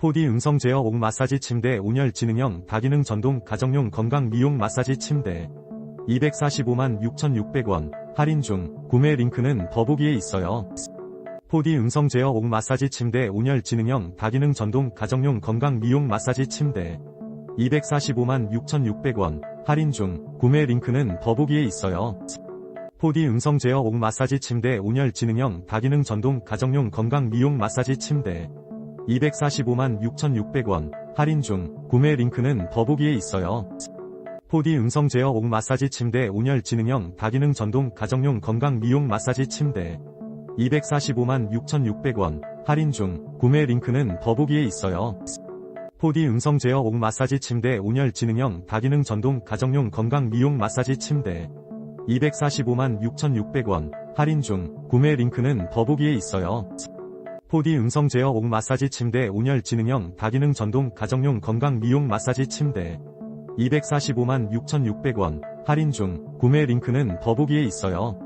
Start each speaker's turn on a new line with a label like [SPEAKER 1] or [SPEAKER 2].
[SPEAKER 1] 4D 음성 제어 옥 마사지 침대 온열 지능형 다기능 전동 가정용 건강 미용 마사지 침대. 245만 6,600원. 할인 중. 구매 링크는 더보기에 있어요. 4D 음성 제어 옥 마사지 침대 온열 지능형 다기능 전동 가정용 건강 미용 마사지 침대. 245만 6,600원. 할인 중. 구매 링크는 더보기에 있어요. 4D 음성 제어 옥 마사지 침대 온열 지능형 다기능 전동 가정용 건강 미용 마사지 침대 245만 6,600원 할인 중 구매 링크는 더보기에 있어요. 4D 음성 제어 옥 마사지 침대 온열 지능형 다기능 전동 가정용 건강 미용 마사지 침대 245만 6,600원 할인 중 구매 링크는 더보기에 있어요. 4D 음성 제어 옥 마사지 침대 온열 지능형 다기능 전동 가정용 건강 미용 마사지 침대 245만 6,600원 할인 중 구매 링크는 더보기에 있어요. 4D 음성 제어 옥 마사지 침대 온열 지능형 다기능 전동 가정용 건강 미용 마사지 침대. 245만 6,600원. 할인 중. 구매 링크는 더보기에 있어요.